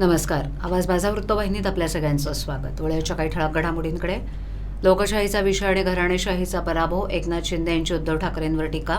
नमस्कार. आवाज माझा वृत्तवाहिनीत आपल्या सगळ्यांचं स्वागत. वेळेच्या काही ठळक घडामोडींकडे. लोकशाहीचा विषय आणि घराणेशाहीचा पराभव एकनाथ शिंदे यांची उद्धव ठाकरेंवर टीका.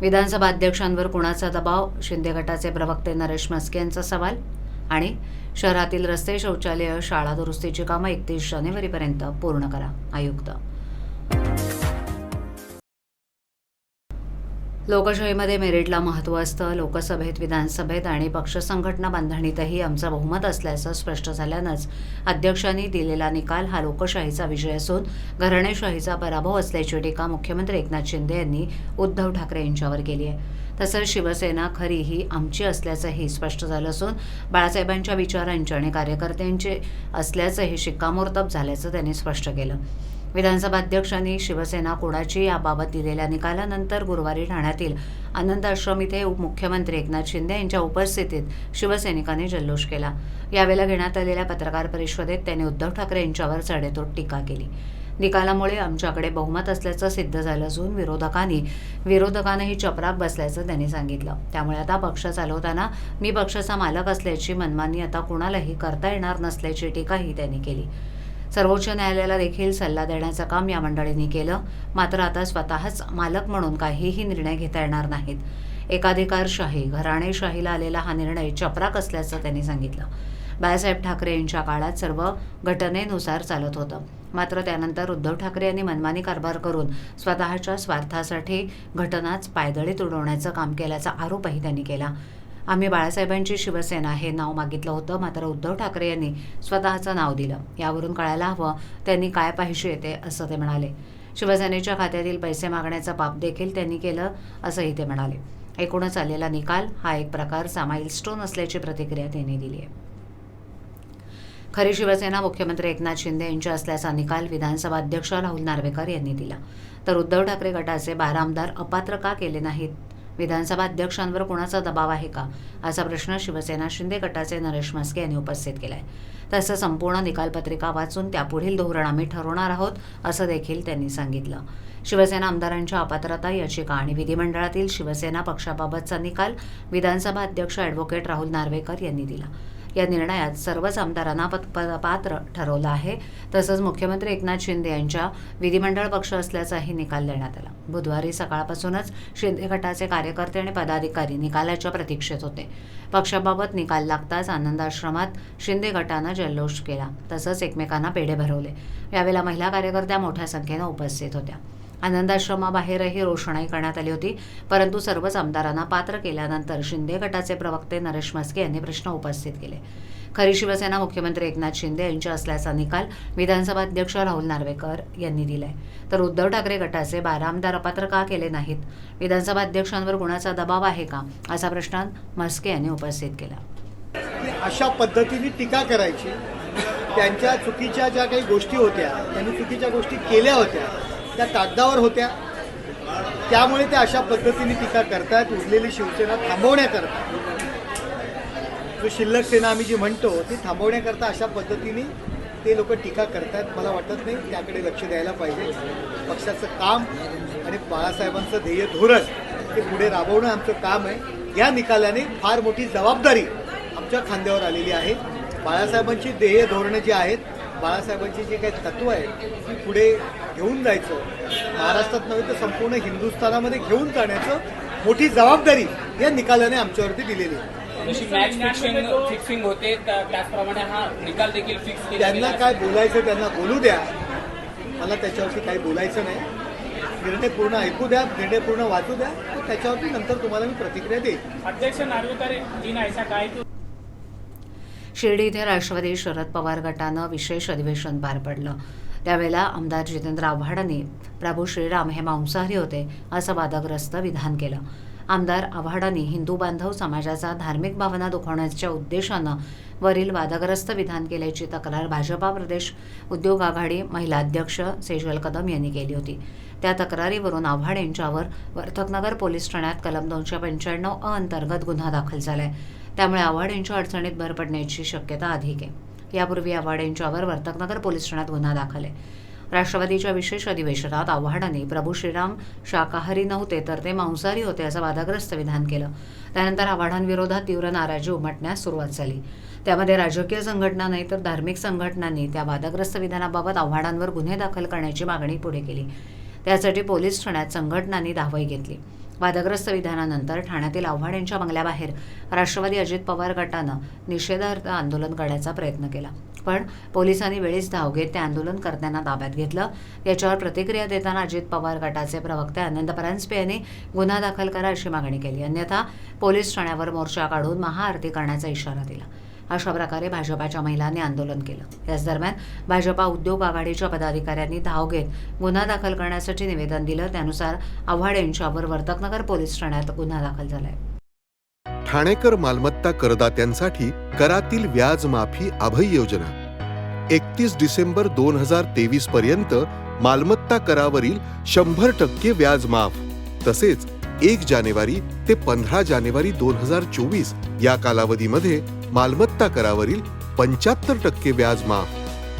विधानसभा अध्यक्षांवर कुणाचा दबाव शिंदे गटाचे प्रवक्ते नरेश मस्के यांचा सवाल आणि शहरातील रस्ते शौचालय शाळा दुरुस्तीची कामं एकतीस जानेवारीपर्यंत पूर्ण करा आयुक्त. लोकशाहीमध्ये मेरिटला महत्त्व असतं. लोकसभेत विधानसभेत आणि पक्ष संघटना बांधणीतही आमचं बहुमत असल्याचं स्पष्ट झाल्यानंच अध्यक्षांनी दिलेला निकाल हा लोकशाहीचा विजय असून घराणेशाहीचा पराभव असल्याची टीका मुख्यमंत्री एकनाथ शिंदे यांनी उद्धव ठाकरे यांच्यावर केली आहे. तसंच शिवसेना खरी ही आमची असल्याचंही स्पष्ट झालं असून बाळासाहेबांच्या विचारांचे आणि कार्यकर्त्यांचे असल्याचंही शिक्कामोर्तब झाल्याचं त्यांनी स्पष्ट केलं. विधानसभा अध्यक्षांनी शिवसेना कोणाची याबाबत दिलेल्या निकालानंतर गुरुवारी ठाण्यातील आनंद आश्रम इथे उपमुख्यमंत्री एकनाथ शिंदे यांच्या उपस्थितीत शिवसैनिकांनी जल्लोष केला. यावेळेला घेण्यात आलेल्या पत्रकार परिषदेत त्यांनी उद्धव ठाकरे यांच्यावर चढेतोड टीका केली. निकालामुळे आमच्याकडे बहुमत असल्याचं सिद्ध झालं असून विरोधकांनी विरोधकांनाही चपराक बसल्याचं त्यांनी सांगितलं. त्यामुळे आता पक्ष चालवताना मी पक्षाचा मालक असल्याची मनमानी आता कुणालाही करता येणार नसल्याची टीकाही त्यांनी केली. सर्वोच्च न्यायालयाला देखील सल्ला देण्याचं काम या मंडळींनी केलं. मात्र आता स्वतःच मालक म्हणून काहीही निर्णय घेता येणार नाहीत. एकाधिकारशाही घराणेशाहीला आलेला हा निर्णय चपराक असल्याचं त्यांनी सांगितलं. बाळासाहेब ठाकरे यांच्या काळात सर्व घटनेनुसार चालत होतं. मात्र त्यानंतर उद्धव ठाकरे यांनी मनमानी कारभार करून स्वतःच्या स्वार्थासाठी घटनाच पायदळीत उडवण्याचं काम केल्याचा आरोपही त्यांनी केला. आम्ही बाळासाहेबांची शिवसेना हे नाव मागितलं होतं. मात्र उद्धव ठाकरे यांनी स्वतःचं नाव दिलं. यावरून कळायला हवं त्यांनी काय पाहिजे ते असं ते म्हणाले. शिवसेनेच्या खात्यातील पैसे मागण्याचं पाप देखील त्यांनी केलं असंही ते म्हणाले. एकूणच आलेला निकाल हा एक प्रकारचा माइलस्टोन असल्याची प्रतिक्रिया त्यांनी दिली आहे. खरी शिवसेना मुख्यमंत्री एकनाथ शिंदे यांच्या असल्याचा निकाल विधानसभा अध्यक्ष राहुल नार्वेकर यांनी दिला. तर उद्धव ठाकरे गटाचे बारा आमदार अपात्र का केले नाहीत? विधानसभा अध्यक्षांवर कोणाचा दबाव आहे का? असा प्रश्न शिवसेना शिंदे गटाचे नरेश म्हस्के यांनी उपस्थित केलाय. तसं संपूर्ण निकालपत्रिका वाचून त्यापुढील धोरण आम्ही ठरवणार आहोत असं देखील त्यांनी सांगितलं. शिवसेना आमदारांच्या अपात्रता याचिका आणि विधिमंडळातील शिवसेना पक्षाबाबतचा निकाल विधानसभा अध्यक्ष ॲडव्होकेट राहुल नार्वेकर यांनी दिला. या निर्णयात सर्वच आमदारांना पत- पात्र ठरवलं आहे. तसंच मुख्यमंत्री एकनाथ शिंदे यांच्या विधिमंडळ पक्ष असल्याचाही निकाल देण्यात आला. बुधवारी सकाळपासूनच शिंदे गटाचे कार्यकर्ते आणि पदाधिकारी निकालाच्या प्रतीक्षेत होते. पक्षाबाबत निकाल लागताच आनंदाश्रमात शिंदे गटानं जल्लोष केला. तसंच एकमेकांना पेढे भरवले. यावेळेला महिला कार्यकर्त्या मोठ्या संख्येनं उपस्थित होत्या. आनंदाश्रमाबाहेरही रोषणाई करण्यात आली होती. परंतु सर्वच आमदारांना पात्र केल्यानंतर शिंदे गटाचे प्रवक्ते नरेश म्हस्के यांनी प्रश्न उपस्थित केले. खरी शिवसेना मुख्यमंत्री एकनाथ शिंदे यांच्या असल्याचा निकाल विधानसभा अध्यक्ष राहुल नार्वेकर यांनी दिलाय. तर उद्धव ठाकरे गटाचे बारा आमदार अपात्र का केले नाहीत? विधानसभा अध्यक्षांवर कुणाचा दबाव आहे का? असा प्रश्न म्हस्के यांनी उपस्थित केला. अशा पद्धतीने टीका करायची. त्यांच्या चुकीच्या ज्या काही गोष्टी होत्या त्यांनी चुकीच्या गोष्टी केल्या होत्या त्या कागदावर होत्या. त्यामुळे त्या अशा पद्धतीने टीका करतायत. उरलेली शिवसेना थांबवण्याकरता. जो शिल्लक सेना आम्ही जी म्हणतो ती थांबवण्याकरता अशा पद्धतीने ते लोक टीका करतायत. मला वाटत नाही त्याकडे लक्ष द्यायला पाहिजे. पक्षाचं काम आणि बाळासाहेबांचं ध्येय धोरण ते पुढे राबवणं आमचं काम आहे. या निकालाने फार मोठी जबाबदारी आमच्या खांद्यावर आलेली आहे. बाळासाहेबांची ध्येय धोरणं जी आहेत बाळासाहेबांची जी काही तत्त्व आहेत ती पुढे घेऊन जायचं. महाराष्ट्रात नव्हे तर संपूर्ण हिंदुस्थानामध्ये घेऊन जाण्याचं मोठी जबाबदारी या निकालाने आमच्यावरती दिलेली आहे. जशी मॅच फिक्सिंग फिक्सिंग होते त्या- त्याचप्रमाणे हा निकाल देखील फिक्स केला त्यांना काय बोलायचं त्यांना बोलू द्या. मला त्याच्यावरती काही बोलायचं नाही. निर्णय पूर्ण ऐकू द्या निर्णय पूर्ण वाचू द्या. तर त्याच्यावरती नंतर तुम्हाला मी प्रतिक्रिया देईन. अध्यक्ष नार्वेकर जी ऐसा काय शिर्डी इथे राष्ट्रवादी शरद पवार गटानं विशेष अधिवेशन पार पडलं. त्यावेळेला आमदार जितेंद्र आव्हाडांनी प्रभू श्रीराम हे मांसाहारी होते असं वादग्रस्त विधान केलं. आमदार आव्हाडांनी हिंदू बांधव समाजाचा धार्मिक भावना दुखवण्याच्या उद्देशानं वरील वादग्रस्त विधान केल्याची तक्रार भाजपा प्रदेश उद्योग आघाडी महिला अध्यक्ष सेजल कदम यांनी केली होती. त्या तक्रारीवरून आव्हाड यांच्यावर वर्थकनगर पोलीस ठाण्यात कलम दोनशे पंच्याण्णव अ अंतर्गत गुन्हा दाखल झालाय. त्यामुळे आव्हाड यांच्या अडचणीत भर पडण्याची शक्यता अधिक आहे. यापूर्वी आव्हाड यांच्यावर वर्तकनगर पोलीस ठाण्यात गुन्हा दाखल आहे. राष्ट्रवादीच्या विशेष अधिवेशनात आव्हाडांनी प्रभू श्रीराम शाकाहारी नव्हते तर ते मांसाहारी होते असं वादग्रस्त विधान केलं. त्यानंतर आव्हाडांविरोधात तीव्र नाराजी उमटण्यास सुरुवात झाली. त्यामध्ये राजकीय संघटना नाही तर धार्मिक संघटनांनी त्या वादग्रस्त विधानाबाबत आव्हाडांवर गुन्हे दाखल करण्याची मागणी पुढे केली. त्यासाठी पोलीस ठाण्यात संघटनांनी धावई घेतली. वादग्रस्त विधानानंतर ठाण्यातील आव्हाड यांच्या बंगल्याबाहेर राष्ट्रवादी अजित पवार गटानं निषेधार्थ आंदोलन करण्याचा प्रयत्न केला. पण पोलिसांनी वेळीच धाव घेत आंदोलन करताना ताब्यात घेतलं. याच्यावर प्रतिक्रिया देताना अजित पवार गटाचे प्रवक्ते आनंद परांजपे यांनी गुन्हा दाखल करा अशी मागणी केली. अन्यथा पोलीस ठाण्यावर मोर्चा काढून महाआरती करण्याचा इशारा दिला. अशा प्रकारे भाजपाच्या महिलांनी आंदोलन केलं. याच दरम्यान भाजपा उद्योग आघाडीच्या पदाधिकाऱ्यांनी धाव घेत गुन्हा दाखल करण्यासाठी निवेदन दिलं. त्यानुसार आव्हाड यांच्यावर वर्तकनगर पोलीस ठाण्यात गुन्हा दाखल झालाय. ठाणेकर मालमत्ता करदात्यांसाठी करातील व्याज माफी अभय योजना. एकतीस डिसेंबर दोन हजार तेवीस पर्यंत मालमत्ता करावरील शंभर टक्के व्याज माफ तसेच एक जानेवारी ते पंधरा जानेवारी दोन हजार चोवीस या कालावधीमध्ये मालमत्ता करावरील पंच्याहत्तर टक्के व्याज माफ.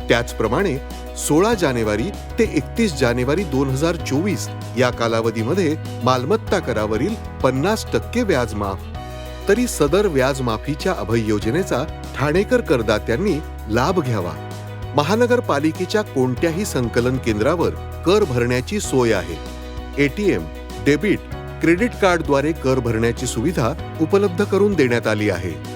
त्याचप्रमाणे सोळा जानेवारी ते एकतीस जानेवारी दोन हजार चोवीस या कालावधीमध्ये मालमत्ता करावरील पन्नास टक्के व्याज माफ. तरी सदर व्याज माफीच्या अभय योजनेचा ठाणेकर करदात्यांनी लाभ घ्यावा. महानगरपालिकेच्या कोणत्याही संकलन केंद्रावर कर भरण्याची सोय आहे. एटीएम डेबिट क्रेडिट कार्डद्वारे कर भरण्याची सुविधा उपलब्ध करून देण्यात आली आहे.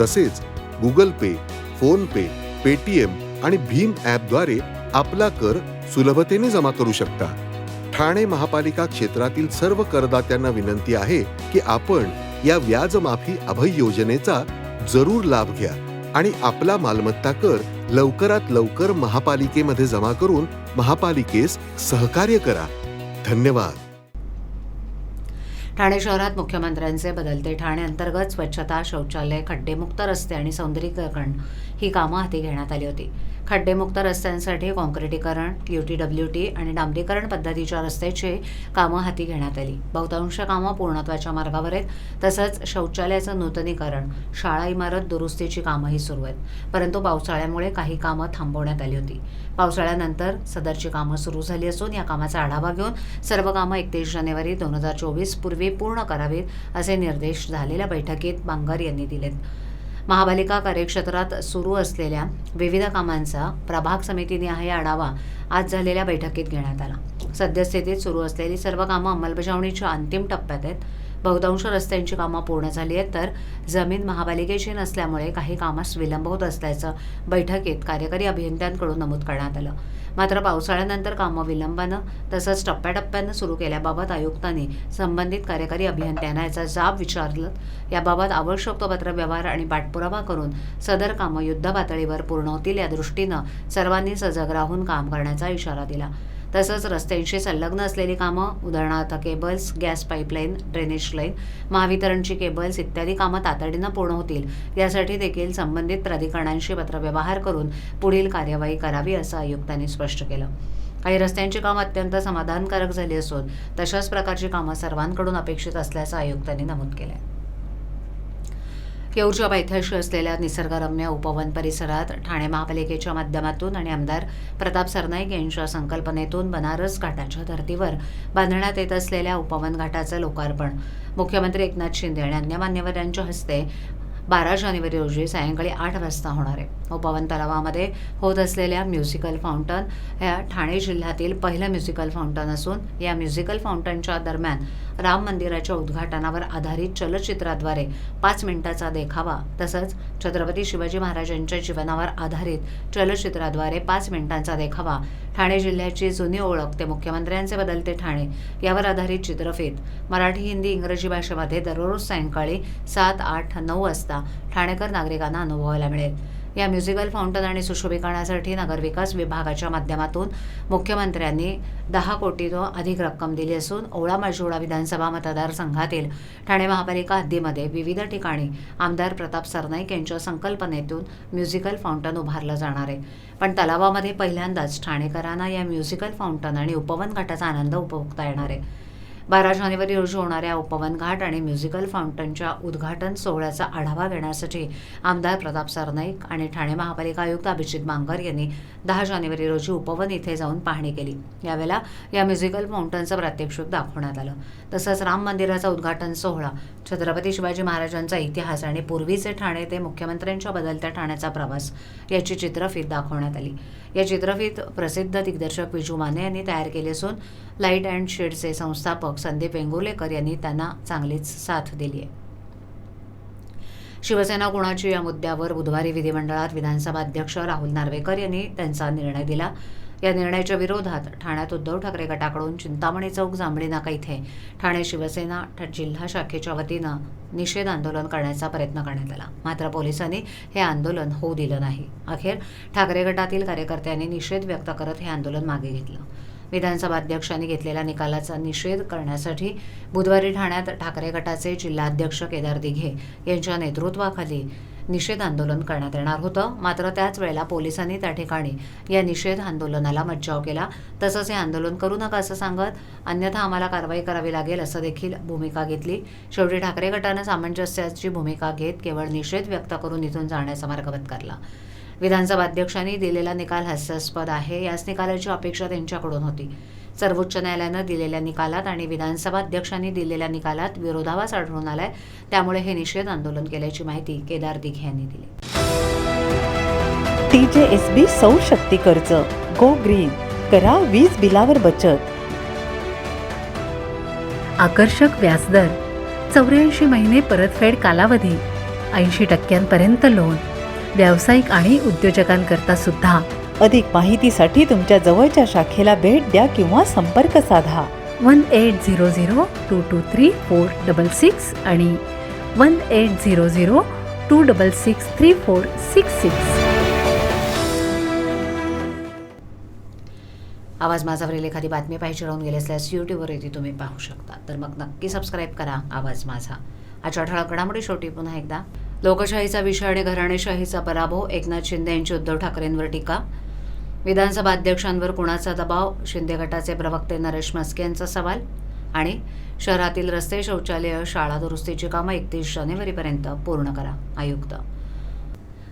तसेच गुगल पे फोन पे पेटीएम आणि भीम ॲपद्वारे आपला कर सुलभतेने जमा करू शकता. ठाणे महापालिका क्षेत्रातील सर्व करदात्यांना विनंती आहे की आपण या व्याजमाफी अभय योजनेचा जरूर लाभ घ्या आणि आपला मालमत्ता कर लवकरात लवकर महापालिकेमध्ये जमा करून महापालिकेस सहकार्य करा. धन्यवाद. ठाणे शहरात मुख्यमंत्र्यांचे बदलते ठाणे अंतर्गत स्वच्छता शौचालय खड्डेमुक्त रस्ते आणि सौंदर्यीकरण ही कामं हाती घेण्यात आली होती. खड्डेमुक्त रस्त्यांसाठी कॉन्क्रिटीकरण टी आणि डांबरीकरण पद्धतीच्या रस्त्याची कामं हाती घेण्यात आली. बहुतांश कामं पूर्णत्वाच्या मार्गावर आहेत. तसंच शौचालयाचं नूतनीकरण शाळा इमारत दुरुस्तीची कामंही सुरू आहेत. परंतु पावसाळ्यामुळे काही कामं थांबवण्यात आली होती. पावसाळ्यानंतर सदरची कामं सुरू झाली असून या कामाचा आढावा घेऊन सर्व कामं एकतीस जानेवारी दोन हजार चोवीस पूर्वी पूर्ण करावीत असे निर्देश झालेल्या बैठकीत बांगर यांनी दिलेत. महापालिका कार्यक्षेत्रात सुरू असलेल्या विविध कामांचा प्रभाग समितीने आहे आढावा आज झालेल्या बैठकीत घेण्यात आला. सद्यस्थितीत सुरू असलेली सर्व कामं अंमलबजावणीच्या अंतिम टप्प्यात आहेत. बहुतांश रस्त्यांची कामं पूर्ण झाली आहेत तर जमीन महापालिकेची नसल्यामुळे काही कामास विलंब होत असल्याचं बैठकीत कार्यकारी अभियंत्यांकडून नमूद करण्यात आलं. मात्र पावसाळ्यानंतर कामं विलंबानं तसंच टप्प्याटप्प्यानं सुरू केल्याबाबत आयुक्तांनी संबंधित कार्यकारी अभियंत्यांना याचा जाब विचारलं. याबाबत आवश्यक तो पत्रव्यवहार आणि पाठपुरावा करून सदर कामं युद्धपातळीवर पूर्ण होतील या दृष्टीनं सर्वांनी सजग राहून काम करण्याचा इशारा दिला. तसंच रस्त्यांशी संलग्न असलेली कामं उदाहरणार्थ cables gas pipeline drainage line महावितरणची cables इत्यादी कामं तातडीनं पूर्ण होतील. यासाठी देखील संबंधित प्राधिकरणांशी पत्रव्यवहार करून पुढील कार्यवाही करावी असं आयुक्तांनी स्पष्ट केलं. काही रस्त्यांची कामं अत्यंत समाधानकारक झाली असून तशाच प्रकारची कामं सर्वांकडून अपेक्षित असल्याचं आयुक्तांनी नमूद केलं केऊरच्या पायथ्याशी असलेल्या निसर्गरम्य उपवन परिसरात ठाणे महापालिकेच्या माध्यमातून आणि आमदार प्रताप सरनाईक यांच्या संकल्पनेतून बनारस घाटाच्या धर्तीवर बांधण्यात येत असलेल्या उपवन घाटाचं लोकार्पण. मुख्यमंत्री एकनाथ शिंदे आणि अन्य मान्यवरांच्या हस्ते बारा जानेवारी रोजी सायंकाळी आठ वाजता होणार आहे. उपवन तलावामध्ये होत असलेल्या म्युझिकल फाउंटन ह्या ठाणे जिल्ह्यातील पहिलं म्युझिकल फाउंटन असून या म्युझिकल फाउंटनच्या दरम्यान राम मंदिराच्या उद्घाटनावर आधारित चलचित्राद्वारे पाच मिनिटाचा देखावा. तसंच छत्रपती शिवाजी महाराजांच्या जीवनावर आधारित चलचित्राद्वारे पाच मिनिटांचा देखावा. ठाणे जिल्ह्याची जुनी ओळख ते मुख्यमंत्र्यांचे बदलते ठाणे यावर आधारित चित्रफित. मराठी हिंदी इंग्रजी भाषेमध्ये दररोज सायंकाळी सात आठ नऊ वाजता ठाणेकर नागरिकांना अनुभवायला मिळेल. या म्युझिकल फाउंटन आणि सुशोभीकरणासाठी नगरविकास विभागाच्या माध्यमातून मुख्यमंत्र्यांनी दहा कोटींहून अधिक रक्कम दिली असून ओळा माजोळा विधानसभा मतदारसंघातील ठाणे महापालिका हद्दीमध्ये विविध ठिकाणी आमदार प्रताप सरनाईक यांच्या संकल्पनेतून म्युझिकल फाउंटन उभारलं जाणार आहे. पण तलावामध्ये पहिल्यांदाच ठाणेकरांना या म्युझिकल फाउंटन आणि उपवन घाटाचा आनंद उपभोगता येणार आहे. बारा जानेवारी रोजी होणाऱ्या उपवन घाट आणि म्युझिकल फाउंटनच्या उद्घाटन सोहळ्याचा आढावा घेण्यासाठी आमदार प्रताप सरनाईक आणि ठाणे महापालिका आयुक्त अभिजित बांगर यांनी दहा जानेवारी रोजी उपवन इथे जाऊन पाहणी केली. यावेळेला या म्युझिकल फाउंटनचं प्रात्यक्षिक दाखवण्यात आलं. तसंच राम मंदिराचा उद्घाटन सोहळा छत्रपती शिवाजी महाराजांचा इतिहास आणि पूर्वीचे ठाणे ते मुख्यमंत्र्यांच्या बदलत्या ठाण्याचा प्रवास याची चित्रफीत दाखवण्यात आली. या चित्रफित प्रसिद्ध दिग्दर्शक विजू माने यांनी तयार केले असून लाइट अँड शेडचे संस्थापक संदीप वेंगुर्लेकर यांनी त्यांना चांगलीच साथ दिली आहे. शिवसेना गुणाची या मुद्द्यावर बुधवारी विधिमंडळात विधानसभा अध्यक्ष राहुल नार्वेकर यांनी त्यांचा निर्णय दिला. या निर्णयाच्या विरोधात ठाण्यात उद्धव ठाकरे गटाकडून चिंतामणी चौक जांभळी नाका इथे ठाणे शिवसेना ठ- जिल्हा शाखेच्या वतीनं निषेध आंदोलन करण्याचा प्रयत्न करण्यात आला. मात्र पोलिसांनी हे आंदोलन होऊ दिलं नाही. अखेर ठाकरे गटातील कार्यकर्त्यांनी निषेध व्यक्त करत हे आंदोलन मागे घेतलं. विधानसभा अध्यक्षांनी घेतलेल्या निकालाचा निषेध करण्यासाठी बुधवारी ठाण्यात ठाकरे गटाचे जिल्हाध्यक्ष केदार दिघे यांच्या नेतृत्वाखाली निषेध आंदोलन करण्यात येणार होतं. मात्र त्याच वेळेला पोलिसांनी त्या ठिकाणी या निषेध आंदोलनाला मज्जाव केला. तसंच हे आंदोलन करू नका असं सांगत अन्यथा आम्हाला कारवाई करावी लागेल असं देखील भूमिका घेतली. शेवटी ठाकरे गटानं सामंजस्याची भूमिका घेत केवळ निषेध व्यक्त करून इथून जाण्याचा मार्ग पत्करला विधानसभा अध्यक्षांनी दिलेला निकाल हास्यास्पद आहे. याच निकालाची अपेक्षा त्यांच्याकडून होती. सर्वोच्च न्यायालयानं दिलेल्या निकालात आणि विधानसभा अध्यक्षांनी दिलेल्या निकालात विरोधाभास आढळून आलाय. त्यामुळे हे निषेध आंदोलन केल्याची माहिती केदार दिघे यांनी दिली. टीजेएसबी सौर शक्ती कर्ज गो ग्रीन करा वीज बिलावर बचत. आकर्षक व्याजदर चौऱ्याऐंशी महिने परतफेड कालावधी ऐंशी टक्क्यांपर्यंत लोन. व्यावसायिक आणि उद्योजकांकरता सुद्धा. अधिक माहितीसाठी तुमच्या जवळच्या शाखेला भेट द्या किंवा संपर्क साधा. One eight zero zero two two three four double six आणि one eight zero zero two double six three four six six. आवाज माझावरील एखादी बातमी पाहिजे राहून गेली असल्यास यूट्यूबवर ती तुम्ही पाहू शकता. तर मग नक्की सबस्क्राईब करा आवाज माझा. आजच्या ठळक घडामोडी शेवटी पुन्हा एकदा. लोकशाहीचा विषय आणि घराणेशाहीचा पराभव एकनाथ शिंदे यांची उद्धव ठाकरेंवर टीका. विधानसभा अध्यक्षांवर कुणाचा दबाव? शिंदे गटाचे प्रवक्ते नरेश मस्के यांचा सवाल. आणि शहरातील रस्ते शौचालय शाळा दुरुस्तीची कामं एकतीस जानेवारीपर्यंत पूर्ण करा आयुक्त.